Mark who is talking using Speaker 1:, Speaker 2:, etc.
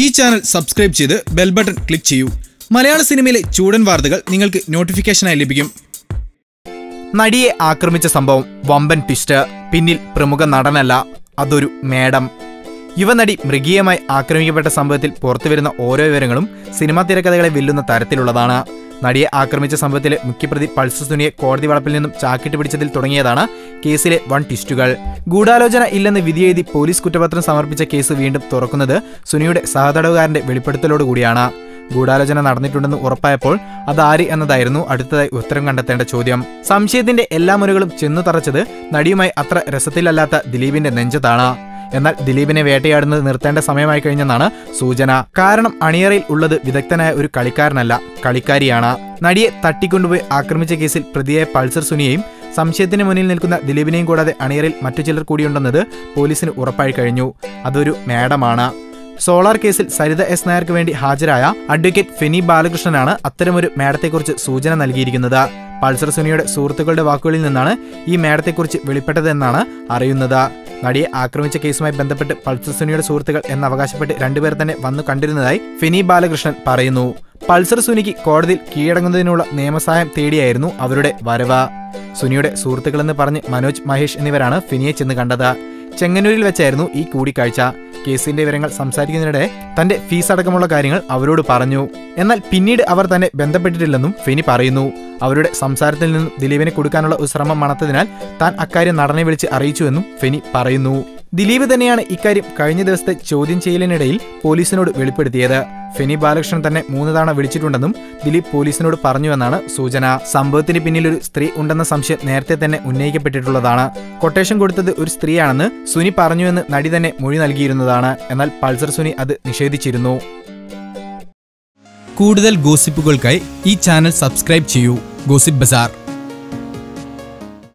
Speaker 1: ഈ channel subscribe ചെയ്ത് bell button click ചെയ്യൂ. മലയാള സിനിമയിലെ ചൂടൻ വാർത്തകൾ നിങ്ങൾക്ക് നോട്ടിഫിക്കേഷനായി ലഭിക്കും.
Speaker 2: നടിയെ ആക്രമിച്ച സംഭവം വമ്പൻ ട്വിസ്റ്റ് പിന്നിൽ പ്രമുഖ നടനല്ല അതൊരു മേഡം യുവനടി മൃഗീയമായി ആക്രമിക്കപ്പെട്ട സംഭവത്തിൽ പുറത്തുവരുന്ന ഓരോ വിവരങ്ങളും സിനിമാ തിരക്കഥകളെ വെല്ലുന്ന തരത്തിലുള്ളതാണ്. നടിയെ ആക്രമിച്ച സംഭവത്തിൽ മുഖ്യപ്രതി പൾസ് സുനിയെ കോടതി വളപ്പിൽ നിന്നും ചാക്കിട്ട് പിടിച്ചതിൽ തുടങ്ങിയതാണ് കേസിലെ വൺ ട്വിസ്റ്റുകൾ. ഗൂഢാലോചന ഇല്ലെന്ന് വിധിയെഴുതി പോലീസ് കുറ്റപത്രം സമർപ്പിച്ച കേസ് വീണ്ടും തുറക്കുന്നത് സുനിയുടെ സഹതടവുകാരന്റെ വെളിപ്പെടുത്തലോടുകൂടിയാണ് ഗൂഢാലോചന നടന്നിട്ടുണ്ടെന്ന് ഉറപ്പായപ്പോൾ അതാര് എന്നതായിരുന്നു അടുത്തതായി ഉത്തരം കണ്ടെത്തേണ്ട ചോദ്യം. സംശയത്തിന്റെ എല്ലാ മുനകളും ചെന്നു തറച്ചത് നടിയുമായി അത്ര രസത്തിലല്ലാത്ത ദിലീപിന്റെ നെഞ്ചത്താണ്. എന്നാൽ ദിലീപിനെ വേട്ടയാടുന്നത് നിർത്തേണ്ട സമയമായി കഴിഞ്ഞെന്നാണ് സൂചന. കാരണം അണിയറയിൽ ഉള്ളത് വിദഗ്ധനായ ഒരു കളിക്കാരനല്ല കളിക്കാരിയാണ്. നടിയെ തട്ടിക്കൊണ്ടുപോയി ആക്രമിച്ച കേസിൽ പ്രതിയായ പൾസർ സുനിയെയും സംശയത്തിന് മുന്നിൽ നിൽക്കുന്ന ദിലീപിനെയും കൂടാതെ അണിയറയിൽ മറ്റു ചിലർ കൂടിയുണ്ടെന്നത് പോലീസിന് ഉറപ്പായി കഴിഞ്ഞു. അതൊരു മേഡമാണ്. സോളാർ കേസിൽ സരിത എസ് നായർക്ക് വേണ്ടി ഹാജരായ അഡ്വക്കേറ്റ് ഫെനി ബാലകൃഷ്ണനാണ് അത്തരമൊരു മേഡത്തെക്കുറിച്ച് സൂചന നൽകിയിരിക്കുന്നത്. പൾസർ സുനിയുടെ സുഹൃത്തുക്കളുടെ വാക്കുകളിൽ നിന്നാണ് ഈ മേഡത്തെക്കുറിച്ച് വെളിപ്പെട്ടതെന്നാണ് അറിയുന്നത്. നടിയെ ആക്രമിച്ച കേസുമായി ബന്ധപ്പെട്ട് പൾസർ സുനിയുടെ സുഹൃത്തുക്കൾ എന്ന് അവകാശപ്പെട്ട് രണ്ടുപേർ തന്നെ വന്നു കണ്ടിരുന്നതായി ഫിനി ബാലകൃഷ്ണൻ പറയുന്നു. പൾസർ സുനിക്ക് കോടതിയിൽ കീഴടങ്ങുന്നതിനുള്ള നിയമസഹായം തേടിയായിരുന്നു അവരുടെ വരവ. സുനിയുടെ സുഹൃത്തുക്കളെന്ന് പറഞ്ഞ് മനോജ് മഹേഷ് എന്നിവരാണ് ഫിനിയെ ചെന്ന് കണ്ടത്. ചെങ്ങന്നൂരിൽ വെച്ചായിരുന്നു ഈ കൂടിക്കാഴ്ച. കേസിന്റെ വിവരങ്ങൾ സംസാരിക്കുന്നതിനിടെ തന്റെ ഫീസ് അടക്കമുള്ള കാര്യങ്ങൾ അവരോട് പറഞ്ഞു. എന്നാൽ പിന്നീട് അവർ തന്നെ ബന്ധപ്പെട്ടിട്ടില്ലെന്നും ഫെനി പറയുന്നു. അവരുടെ സംസാരത്തിൽ നിന്നും ദിലീപിനെ കൊടുക്കാനുള്ള ഒരു ശ്രമം മണത്തതിനാൽ താൻ അക്കാര്യം നടനെ വിളിച്ച് അറിയിച്ചുവെന്നും ഫെനി പറയുന്നു. ദിലീപ് തന്നെയാണ് ഇക്കാര്യം കഴിഞ്ഞ ദിവസത്തെ ചോദ്യം ചെയ്യലിനിടയിൽ പോലീസിനോട് വെളിപ്പെടുത്തിയത്. ഫെനി ബാലകൃഷ്ണൻ തന്നെ മൂന്ന് തവണ വിളിച്ചിട്ടുണ്ടെന്നും ദിലീപ് പോലീസിനോട് പറഞ്ഞുവെന്നാണ് സൂചന. സംഭവത്തിന് പിന്നിൽ ഒരു സ്ത്രീ ഉണ്ടെന്ന സംശയം നേരത്തെ തന്നെ ഉന്നയിക്കപ്പെട്ടിട്ടുള്ളതാണ്. കൊട്ടേഷൻ കൊടുത്തത് ഒരു സ്ത്രീയാണെന്ന് സുനി പറഞ്ഞുവെന്ന് നടി തന്നെ മൊഴി നൽകിയിരുന്നതാണ്. എന്നാൽ പൾസർ സുനി അത് നിഷേധിച്ചിരുന്നു.
Speaker 1: കൂടുതൽ ഗോസിപ്പുകൾക്കായി ഈ ചാനൽ സബ്സ്ക്രൈബ് ചെയ്യൂ. Gossip bazaar.